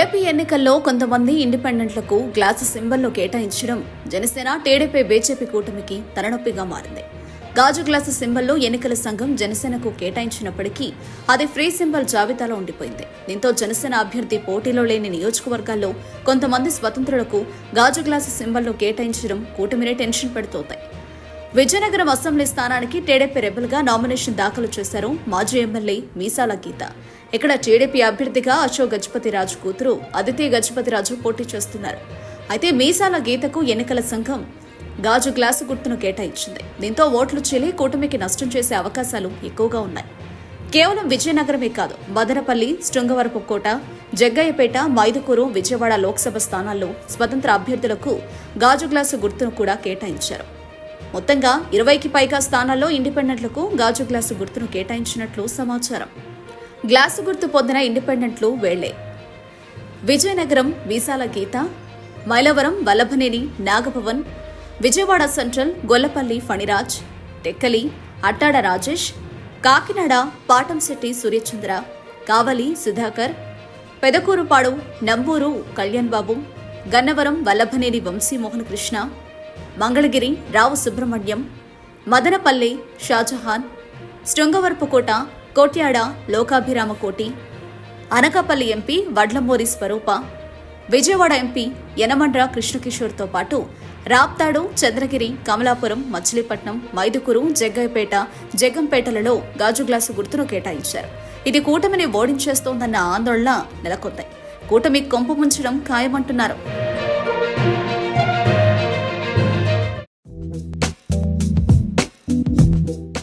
AP ఎన్నికల్లో కొంతమంది ఇండిపెండెంట్లకు glass సింబల్ను కేటాయించడం జనసేన టీడీపీ బీజేపీ కూటమికి తలనొప్పిగా మారింది. గాజు గ్లాసు సింబల్ను ఎన్నికల సంఘం జనసేనకు కేటాయించినప్పటికీ అది ఫ్రీ సింబల్ జాబితాలో ఉండిపోయింది. దీంతో జనసేన అభ్యర్థి పోటీలో లేని నియోజకవర్గాల్లో కొంతమంది స్వతంత్రులకు గాజు గ్లాసు సింబల్ను కేటాయించడం కూటమినే టెన్షన్ పెడుతోంది. విజయనగరం అసెంబ్లీ స్థానానికి టీడీపీ రెబల్గా నామినేషన్ దాఖలు చేశారు మాజీ ఎమ్మెల్యే మీసాల గీత. ఇక్కడ టీడీపీ అభ్యర్థిగా అశోక్ గజపతిరాజు కూతురు అదితి గజపతిరాజు పోటీ చేస్తున్నారు. అయితే మీసాల గీతకు ఎన్నికల సంఘం గాజు గ్లాసు గుర్తును కేటాయించింది. దీంతో ఓట్లు చెల్లి కూటమికి నష్టం చేసే అవకాశాలు ఎక్కువగా ఉన్నాయి. కేవలం విజయనగరమే కాదు మదనపల్లి శృంగవరపుకోట జగ్గయ్యపేట మైదుకూరు విజయవాడ లోక్సభ స్థానాల్లో స్వతంత్ర అభ్యర్థులకు గాజు గ్లాసు గుర్తును కూడా కేటాయించారు. మొత్తంగా ఇరవైకి పైగా స్థానాల్లో ఇండిపెండెంట్లకు గాజు గ్లాసు గుర్తును కేటాయించినట్లు సమాచారం. గ్లాసు గుర్తు పొందిన ఇండిపెండెంట్లు వేళ్ళే. Vizianagaram Veesala Geetha Mylavaram Vallabhaneni Nagabhavan Vijayawada central Gollapalli Phaniraj Tekkali Attada Rajesh Kakinada Patamsetti Suryachandra Kavali Sudhakar Pedakurapadu Namburu Kalyan Babu Gannavaram Vallabhaneni Vamsimohan Krishna Mangalagiri Rao Subrahmanyam Madanapalle Shajahan Srungavarapukota Kotyada Lokabhirama Koti Anakapalli MP Vadlamuri Swaroopa Vijayawada MP Yanamandra కృష్ణకిషోర్తో పాటు రాప్తాడు చంద్రగిరి కమలాపురం మచిలీపట్నం మైదుకూరు జగ్గయ్యపేట జగ్గంపేటలలో గాజు glass గుర్తును కేటాయించారు. ఇది కూటమిని ఓడించేస్తోందన్న ఆందోళన నెలకొంది. కూటమి కొంపు ముంచడం ఖాయమంటున్నారు.